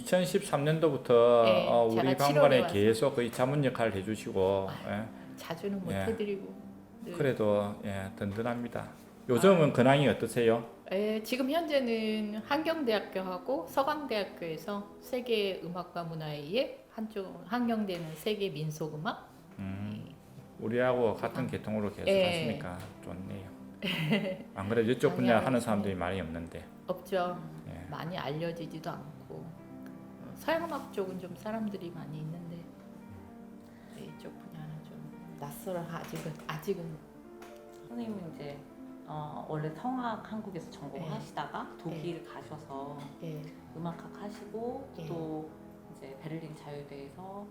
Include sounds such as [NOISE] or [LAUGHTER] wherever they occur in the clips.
2013년도부터 네, 어, 제가 우리 방문에 와서. 계속 거의 자문 역할을 해주시고 예. 자주는 못 예. 해드리고. 늘. 그래도 예, 든든합니다. 요즘은 근황이 어떠세요? 예, 지금 현재는 한경대학교하고 서강대학교에서 세계 음악과 문화의 한쪽 한경대는 세계 민속음악. 음, 우리하고 같은 계통으로 계속 예. 하시니까 좋네요. 안 그래도 [LAUGHS] 이쪽 분야 하는. 사람들이 많이 없는데. 없죠. 예. 많이 알려지지도 않고 어, 서양음악 쪽은 좀 사람들이 많이 있는데 네, 이쪽 분야는 좀 낯설어 아직은 아직은 선생님은 이제 어, 원래 성악 한국에서 전공을 네. 하시다가 독일 가셔서 예, 음악학 하시고 네. 또 이제 베를린 자유대에서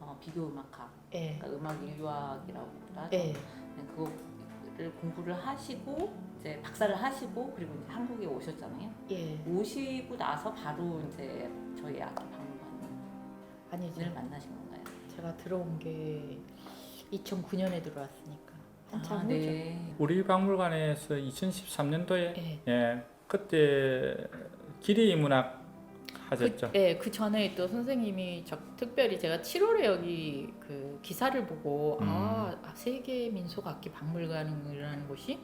어, 비교 음악학, 예, 그러니까 음악 인류학이라고 하죠. 예, 네, 그거를 공부를 하시고 이제 박사를 하시고 그리고 이제 한국에 오셨잖아요. 예. 오시고 나서 바로 이제 저희 아기 박물관을 아니죠. 만나신 건가요? 제가 들어온 게 2009년에 들어왔으니까 한참 아, 후죠. 네. 우리 박물관에서 2013년도에 예. 예, 그때 기리 문학 하셨죠? 그, 예, 그 전에 또 선생님이 저, 특별히 제가 7월에 여기 그 기사를 보고 음. 아 세계 민속 악기 박물관이라는 곳이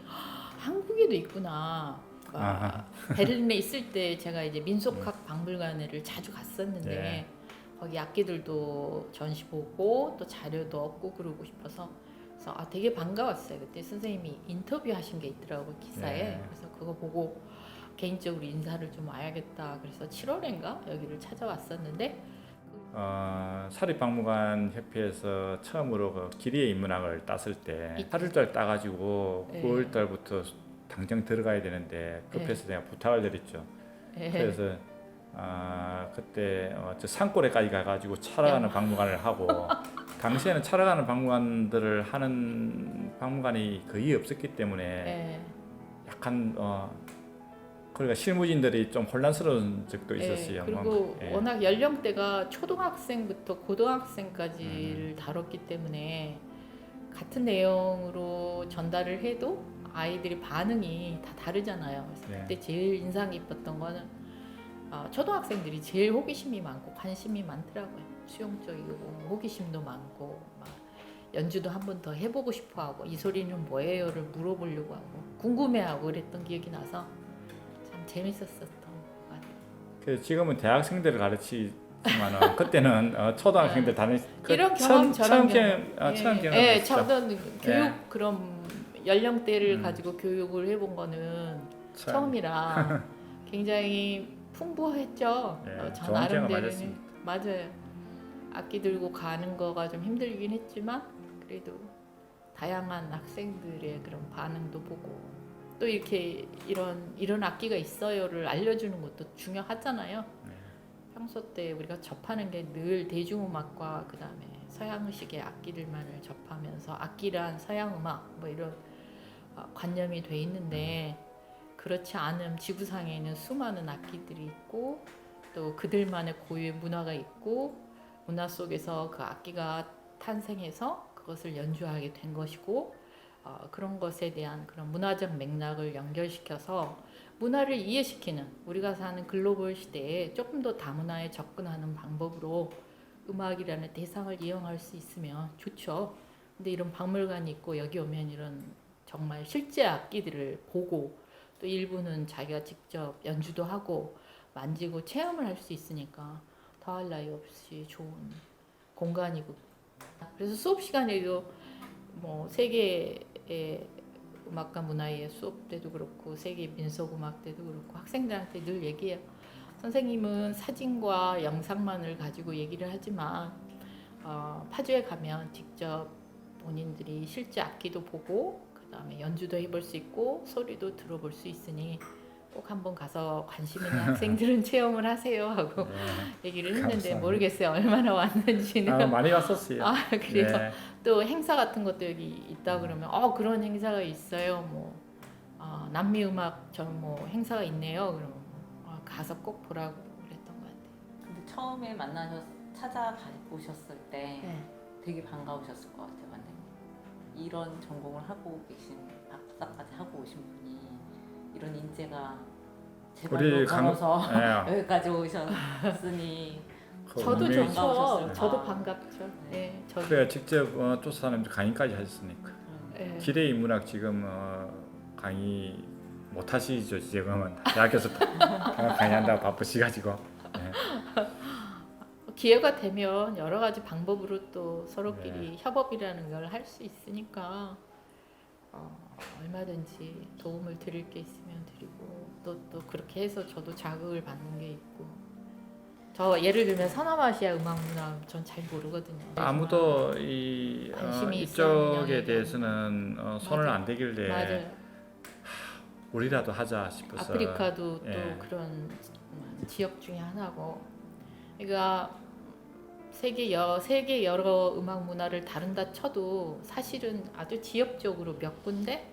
한국에도 있구나. 아. 베를린에 있을 때 제가 이제 민속학 박물관을 자주 갔었는데 네. 거기 악기들도 전시 보고 또 자료도 얻고 그러고 싶어서 그래서 아 되게 반가웠어요. 그때 선생님이 인터뷰 하신 게 있더라고요 기사에. 네. 그래서 그거 보고 개인적으로 인사를 좀 와야겠다. 그래서 7월인가 여기를 찾아왔었는데 어, 사립박물관 협회에서 처음으로 그 기리의 인문학을 땄을 때 이- 8월달 따가지고 네. 9월달부터 당장 들어가야 되는데 급해서 내가 부탁을 드렸죠. 예. 그래서 아 그때 어, 저 산골에까지 가가지고 차라가는 박물관을 하고 [LAUGHS] 당시에는 차라가는 박물관들을 하는 박물관이 거의 없었기 때문에 예. 약간 어 그러니까 실무진들이 좀 혼란스러운 적도 예, 있었어요. 그리고 뭐, 예. 워낙 연령대가 초등학생부터 고등학생까지를 음. 다뤘기 때문에 같은 내용으로 전달을 해도 아이들이 반응이 다 다르잖아요. 그래서 네. 그때 제일 인상 깊었던 거는 어, 초등학생들이 제일 호기심이 많고 관심이 많더라고요. 수용 쪽이고 호기심도 많고 막 연주도 한 번 더 해보고 싶어하고 이 소리는 뭐예요를 물어보려고 하고 궁금해하고 그랬던 기억이 나서 참 재밌었었던 것 같아요. 그 지금은 대학생들을 가르치지만은 [LAUGHS] 그때는 어, 초등학생들 다니 그 이런 처음 경험 저런 처음 경험 어, 처음 경험 예, 저는 교육 예. 그런 연령대를 음. 가지고 교육을 해본 거는 참, 처음이라 [LAUGHS] 굉장히 풍부했죠. 예, 어, 저 좋은 경험 나름대로는 하셨습니다. 맞아요. 악기 들고 가는 거가 좀 힘들긴 했지만 그래도 다양한 학생들의 그런 반응도 보고 또 이렇게 이런 이런 악기가 있어요를 알려주는 것도 중요하잖아요. 네. 평소 때 우리가 접하는 게 늘 대중음악과 그 다음에 서양식의 악기들만을 접하면서 악기란 서양음악 뭐 이런 어, 관념이 돼 있는데 그렇지 않음 지구상에 있는 수많은 악기들이 있고 또 그들만의 고유의 문화가 있고 문화 속에서 그 악기가 탄생해서 그것을 연주하게 된 것이고 어, 그런 것에 대한 그런 문화적 맥락을 연결시켜서 문화를 이해시키는 우리가 사는 글로벌 시대에 조금 더 다문화에 접근하는 방법으로 음악이라는 대상을 이용할 수 있으면 좋죠. 근데 이런 박물관이 있고 여기 오면 이런 정말 실제 악기들을 보고 또 일부는 자기가 직접 연주도 하고 만지고 체험을 할 수 있으니까 더할 나위 없이 좋은 공간이고 그래서 수업 시간에도 뭐 세계 의 음악과 문화의 수업 때도 그렇고 세계 민속 음악 때도 그렇고 학생들한테 늘 얘기해요. 선생님은 사진과 영상만을 가지고 얘기를 하지만 어, 파주에 가면 직접 본인들이 실제 악기도 보고 그 다음에 연주도 해볼 수 있고 소리도 들어볼 수 있으니 꼭 한번 가서 관심 있는 학생들은 [LAUGHS] 체험을 하세요 하고 네. 얘기를 했는데 감사합니다. 모르겠어요 얼마나 왔는지는 아, 많이 왔었어요. 아 그래요 네. 또 행사 같은 것도 여기 있다 그러면 어 그런 행사가 있어요 뭐 어, 남미 음악 저뭐 행사가 있네요 그러면 어, 가서 꼭 보라고 그랬던 것 같아요. 근데 처음에 만나셔 찾아보셨을 때 네. 되게 반가우셨을 것 같아요, 완전히. 이런 전공을 하고 계신 박사까지 하고 오신 분이 이런 인재가 제발로 강- 걸어서 예, [LAUGHS] 여기까지 오셨으니 그 저도 운명이- 좋죠. 저도 아. 반갑죠. 네, 저도. 그래 직접 어, 쫓아다니면서 강의까지 하셨으니까 네. 기대 인문학 지금 어, 강의 못 하시죠 지금은 [LAUGHS] 대학교에서 강의한다고 바쁘시가지고 네. 기회가 되면 여러 가지 방법으로 또 서로끼리 네. 협업이라는 걸 할 수 있으니까 어, 얼마든지 도움을 드릴 게 있으면 드리고 또 또 그렇게 해서 저도 자극을 받는 게 있고 저 예를 들면 서남아시아 음악 문화 전 잘 모르거든요. 아무도 이 어, 관심이 이쪽에. 대해서는 어, 손을 맞아요. 안 대길래 맞아요. 우리라도 하자 싶어서 아프리카도 또 예. 그런 지역 중에 하나고, 그러니까 세계 여 세계 여러 음악 문화를 다룬다 쳐도 사실은 아주 지역적으로 몇 군데,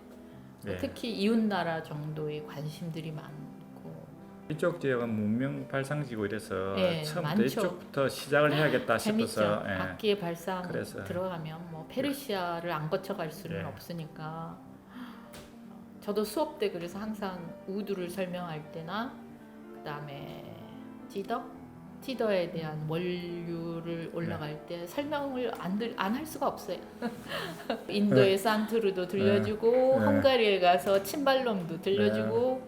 네. 특히 이웃 나라 정도의 관심들이 많고, 이쪽 지역은 문명 발상지고 이래서 예, 처음부터 많죠. 이쪽부터 시작을 해야겠다 [LAUGHS] 재밌죠. 싶어서 예. 악기의 발상 그래서. 들어가면 뭐 페르시아를 안 거쳐갈 수는 예. 없으니까. 저도 수업 때 그래서 항상 우드를 설명할 때나 그다음에 티더 티더에 대한 원류를 올라갈 때 설명을 안할 수가 없어요. [LAUGHS] 인도의 산투르도 들려주고 네. 헝가리에 가서 침발롬도 들려주고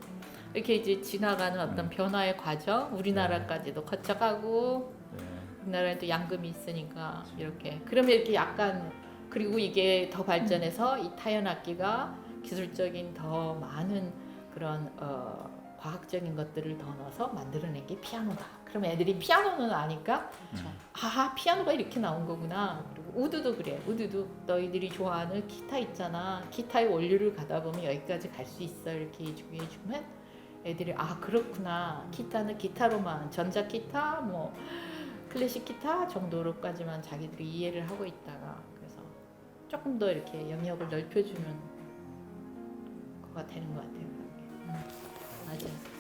이렇게 이제 지나가는 어떤 변화의 과정 우리나라까지도 거쳐가고 예. 우리나라에 또 양금이 있으니까 이렇게 그러면 이렇게 약간 그리고 이게 더 발전해서 이 타연 악기가 기술적인 더 많은 그런 어, 과학적인 것들을 더 넣어서 만들어낸 게 피아노다. 그러면 애들이 피아노는 아니까 음. 아 피아노가 이렇게 나온 거구나. 그리고 우드도 그래. 우드도 너희들이 좋아하는 기타 있잖아. 기타의 원료를 가다 보면 여기까지 갈 수 있어. 이렇게 해주고 해주면 애들이 아 그렇구나. 기타는 기타로만 전자 기타 뭐 클래식 기타 정도로까지만 자기들이 이해를 하고 있다가 그래서 조금 더 이렇게 영역을 넓혀주는 거가 되는 것 같아요. 음, 맞아요.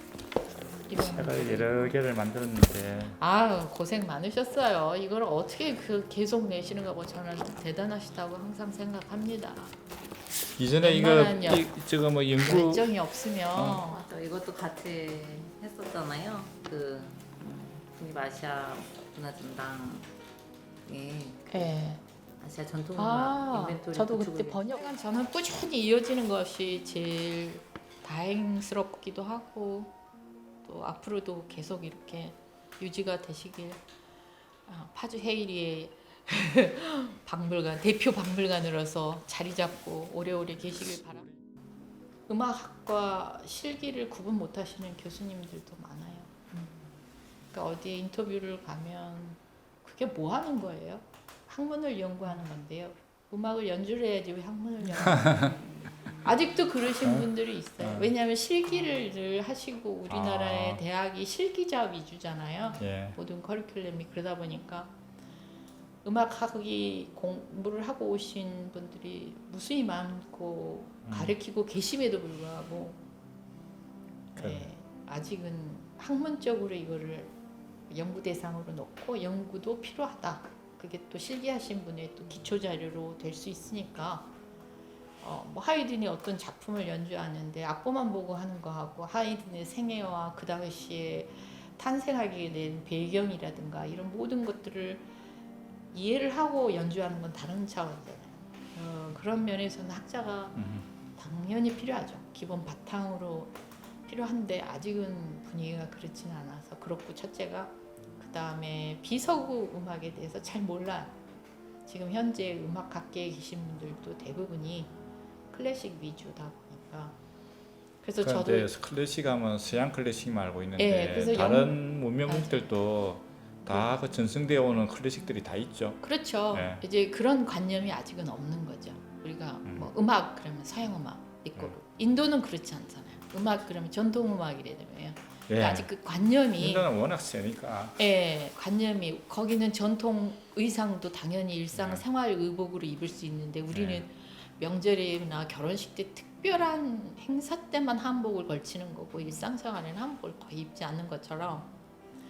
제가 이거는 여러 개를 만들었는데 아 고생 많으셨어요. 이걸 어떻게 그 계속 내시는가 뭐 저는 대단하시다고 항상 생각합니다. 이전에 이거 웬만한 이, 저거 뭐 연구 열정이 없으면 어. 맞아 이것도 같이 했었잖아요. 그 음, 북미아시아 문화전당에 예. 아시아 전통 음악 아 인벤토리 저도 구축을 그때 번역한 저는 꾸준히 이어지는 것이 제일 다행스럽기도 하고 또 앞으로도 계속 이렇게 유지가 되시길 아, 파주 헤이리의 [LAUGHS] 박물관 대표 박물관으로서 자리 잡고 오래오래 계시길 바랍니다. 음악학과 실기를 구분 못하시는 교수님들도 많아요. 그러니까 어디에 인터뷰를 가면 그게 뭐 하는 거예요? 학문을 연구하는 건데요. 음악을 연주를 해야지 왜 학문을 연구? [LAUGHS] 아직도 그러신 분들이 있어요. 어. 왜냐하면 실기를 하시고 우리나라의 아. 대학이 실기자 위주잖아요. 예. 모든 커리큘럼이 그러다 보니까 음악학이 공부를 하고 오신 분들이 무수히 많고 음. 가르치고 계심에도 불구하고 그래. 네, 아직은 학문적으로 이거를 연구 대상으로 놓고 연구도 필요하다. 그게 또 실기하신 분의 또 기초 자료로 될 수 있으니까 어, 뭐 하이든이 어떤 작품을 연주하는데 악보만 보고 하는 거하고 하이든의 생애와 그 당시에 탄생하게 된 배경이라든가 이런 모든 것들을 이해를 하고 연주하는 건 다른 차원이잖아요. 어, 그런 면에서는 학자가 음. 당연히 필요하죠. 기본 바탕으로 필요한데 아직은 분위기가 그렇지는 않아서 그렇고 첫째가 그 다음에 비서구 음악에 대해서 잘 몰라요. 지금 현재 음악학계에 계신 분들도 대부분이 클래식 위주다 보니까 그래서 저도 그런데 클래식 하면 서양 클래식만 알고 있는데 예, 그래서 다른 문명국들도 다 그 전승되어 오는 클래식들이 다 있죠. 그렇죠. 네. 이제 그런 관념이 아직은 없는 거죠. 우리가 음. 뭐 음악 그러면 서양 음악 있고 인도는 그렇지 않잖아요. 음악 그러면 전통 음악이래요. 예. 아직 그 관념이 인도는 워낙 세니까. 예, 관념이 거기는 전통 의상도 당연히 일상 네. 생활 의복으로 입을 수 있는데 우리는 네. 명절이나 결혼식 때 특별한 행사 때만 한복을 걸치는 거고 일상생활에는 한복을 거의 입지 않는 것처럼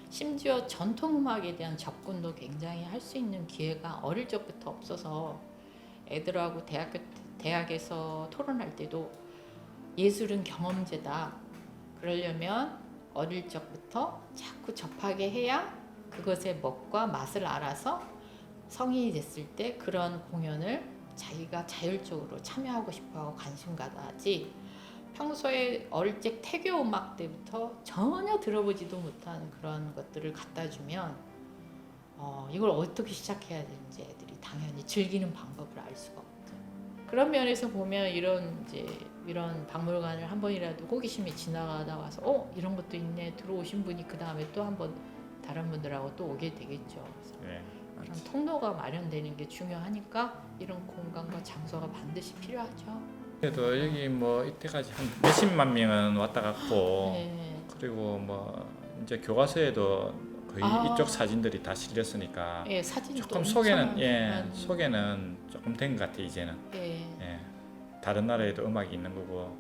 심지어 전통 음악에 대한 접근도 굉장히 할 수 있는 기회가 어릴 적부터 없어서 애들하고 대학교 대학에서 토론할 때도 예술은 경험제다. 그러려면 어릴 적부터 자꾸 접하게 해야 그것의 멋과 맛을 알아서 성인이 됐을 때 그런 공연을 자기가 자율적으로 참여하고 싶어하고 관심 가다지 평소에 어릴 적 태교 음악 때부터 전혀 들어보지도 못한 그런 것들을 갖다 주면 어, 이걸 어떻게 시작해야 되는지 애들이 당연히 즐기는 방법을 알 수가 없죠. 그런 면에서 보면 이런 이제 이런 박물관을 한 번이라도 호기심이 지나가다 와서 어 이런 것도 있네 들어오신 분이 그 다음에 또 한 번 다른 분들하고 또 오게 되겠죠. 그래서 예. 그런 통로가 마련되는 게 중요하니까 이런 공간과 장소가 반드시 필요하죠. 그래도 여기 뭐 이때까지 한 몇십만 명은 왔다 갔고 네. 그리고 뭐 이제 교과서에도 거의 아. 이쪽 사진들이 다 실렸으니까 예, 사진도 조금 엄청 소개는 예 많- 소개는 조금 된 것 같아 이제는 예. 예 다른 나라에도 음악이 있는 거고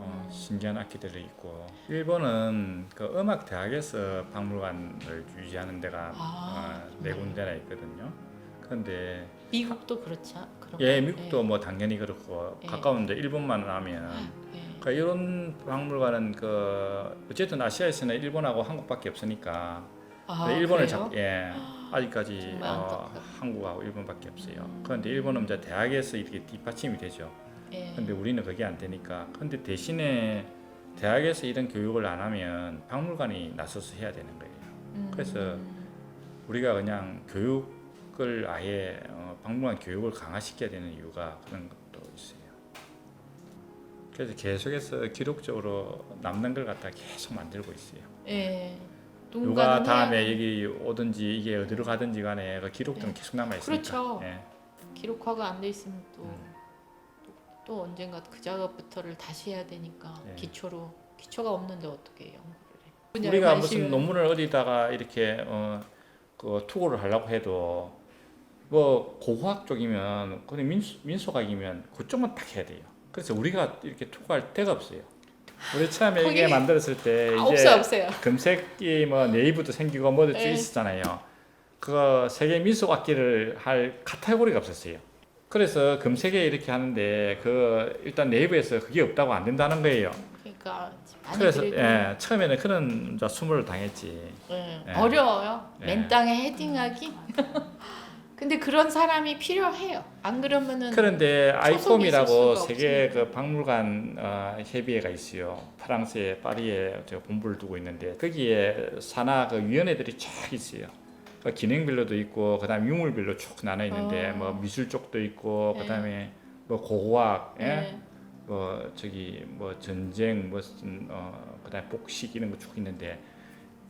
어, 음. 신기한 악기들이 있고 일본은 그 음악 대학에서 박물관을 유지하는 데가 아, 어, 네 군데나 있거든요. 그런데 미국도 그렇죠. 그런 예 거. 미국도 뭐 당연히 그렇고 예. 가까운데 일본만 하면 예. 그러니까 이런 박물관은 그 어쨌든 아시아에서는 일본하고 한국밖에 없으니까 아, 네, 일본을? 잡 예. 아직까지 어. 한국하고 일본밖에 없어요. 음. 그런데 일본은 이제 대학에서 이렇게 뒷받침이 되죠. 예. 근데 우리는 그게 안 되니까. 근데 대신에 대학에서 이런 교육을 안 하면 박물관이 나서서 해야 되는 거예요. 음. 그래서 우리가 그냥 교육을 아예 어, 박물관 교육을 강화시켜야 되는 이유가 그런 것도 있어요. 그래서 계속해서 기록적으로 남는 걸 갖다 계속 만들고 있어요. 예. 누가 다음에 해야- 여기 오든지 이게 어디로 가든지 간에 그 기록들은 네. 계속 남아 있으니까. 그렇죠. 예. 기록화가 안 돼 있으면 또, 음. 또, 또 언젠가 그 작업부터를 다시 해야 되니까 예. 기초로 기초가 없는데 어떻게 연구를 해? 우리가 무슨 논문을 어디다가 이렇게 어, 그 투고를 하려고 해도 뭐 고고학 쪽이면 그냥 민수, 민속학이면 그쪽만 딱 해야 돼요. 그래서 우리가 이렇게 투고할 데가 없어요. 우리 처음에 이게 거기- 만들었을 때 아, 이제 없어요 없어요. 검색이 뭐 네이버도 생기고 뭐도 쭉 네. 있었잖아요. 그거 세계 민속 악기를 할 카테고리가 없었어요. 그래서 검색에 이렇게 하는데 그 일단 네이버에서 그게 없다고 안 된다는 거예요. 그러니까 그래서 예, 처음에는 그런 수모를 당했지. 예, 예. 어려워요. 예. 맨 땅에 헤딩하기. [LAUGHS] 근데 그런 사람이 필요해요. 안 그러면은 그런데 아이콤이라고 세계 없으니까. 그 박물관 어, 협의회가 있어요. 프랑스의 파리에 제가 본부를 두고 있는데 거기에 산하 그 위원회들이 쫙 있어요. 그 기능별로도 있고 그다음 유물별로 쭉 나눠 있는데 어. 뭐 미술 쪽도 있고 네. 그다음에 뭐 고고학, 예? 예. 뭐 저기 뭐 전쟁 무슨 어 그다음에 복식 이런 거 쭉 있는데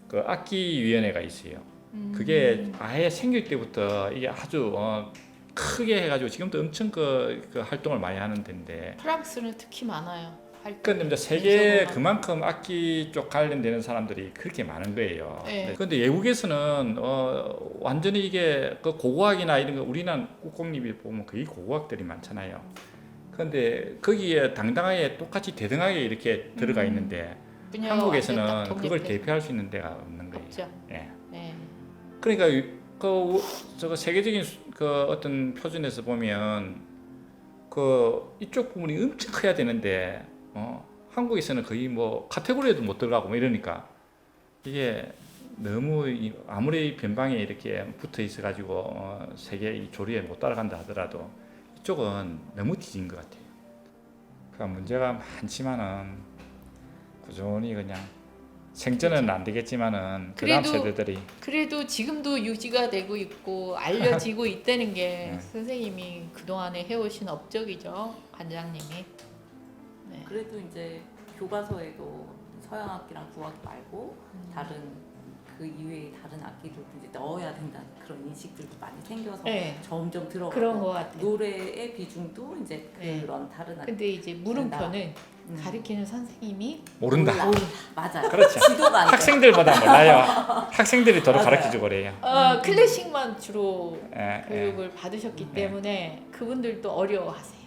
그 악기 위원회가 있어요. 음. 그게 아예 생길 때부터 이게 아주 어, 크게 해가지고 지금도 엄청 그, 그 활동을 많이 하는 데인데 프랑스는 특히 많아요. 근데 이제 세계 인성음악. 그만큼 악기 쪽 관련되는 사람들이 그렇게 많은 거예요. 네. 근데 외국에서는 어, 완전히 이게 그 고고학이나 이런 거 우리는 국공립이 보면 거의 고고학들이 많잖아요. 근데 거기에 당당하게 똑같이 대등하게 이렇게 들어가 음. 있는데 완전히 한국에서는 딱 그걸 대표할 수 있는 데가 없는 거예요. 없죠. 예. 예. 그러니까 그 저거 세계적인 수- 그 어떤 표준에서 보면 그 이쪽 부분이 엄청 커야 되는데 어 한국에서는 거의 뭐 카테고리에도 못 들어가고 뭐 이러니까 이게 너무 이- 아무리 변방에 이렇게 붙어 있어 가지고 어 세계 이 조리에 못 따라간다 하더라도 이쪽은 너무 뒤진 것 같아요. 그러니까 문제가 많지만은 꾸준히 그냥 생전은 안 되겠지만은 그다음 세대들이 그래도 지금도 유지가 되고 있고 [LAUGHS] 알려지고 있다는 게 네. 선생님이 그동안에 해오신 업적이죠. 관장님이. 네. 그래도 이제 교과서에도 서양 악기랑 국악 말고 음. 다른 그 이외의 다른 악기들도 이제 넣어야 된다는 그런 인식들도 많이 생겨서 네. 점점 들어가고 그런 것 같아요. 노래의 비중도 이제 네. 그런 다른 악기 근데 이제 물음표는 음. 가르치는 선생님이 모른다. 몰라. 맞아요. 그렇죠. 지도가 안 돼. 학생들보다 몰라요. [LAUGHS] 학생들이 더러 맞아요. 가르쳐주고 그래요. 어, 클래식만 주로 예, 예. 교육을 받으셨기 네. 때문에 그분들도 어려워하세요.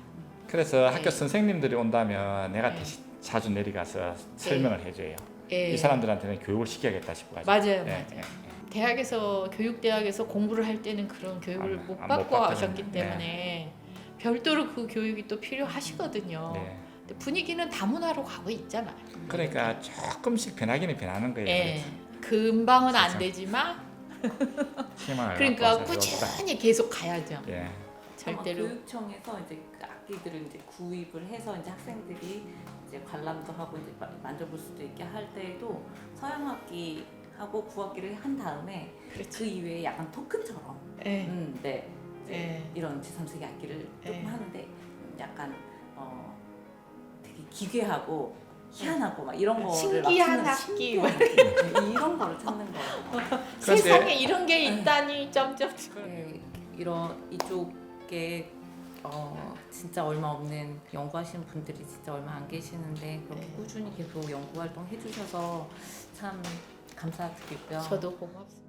그래서 네. 학교 선생님들이 온다면 내가 네. 대신 자주 내려가서 설명을 해줘요. 예. 이 사람들한테는 교육을 시켜야겠다 싶어 가지고. 맞아요, 예, 맞아요. 예. 대학에서 교육대학에서 공부를 할 때는 그런 교육을 안- 못 안 받고 받거든요. 하셨기 때문에 별도로 그 교육이 또 필요하시거든요. 네. 근데 분위기는 다문화로 가고 있잖아요. 그러니까 조금씩 변하기는 변하는 거예요. 예. 금방은 안 진짜. 되지만 희망을 [LAUGHS] 그러니까 갖고 있어서 꾸준히 계속 가야죠. 예. 절대로. 교육청에서 이제 그 악기들을 이제 구입을 해서 이제 학생들이 이제 관람도 하고 이제 마- 만져볼 수도 있게 할 때에도 서양 악기 하고 구악기를 한 다음에 그 그렇지. 이외에 약간 토큰처럼 예. 음, 네. 이제 예. 이런 제3세기 악기를 조금 예. 하는데 약간 어 되게 기괴하고 희한하고 막 이런 거를 신기한 막 찾는 악기. 신기한 악기. 네, 이런 거를 찾는 거예요. [LAUGHS] 그런데- 세상에 이런 게 있다니 점점. 네, 이런 이쪽 에 어, 진짜 얼마 없는 연구하시는 분들이 진짜 얼마 안 계시는데 그렇게 네. 꾸준히 계속 연구 활동 해주셔서 참 감사드리고요. 저도 고맙습니다.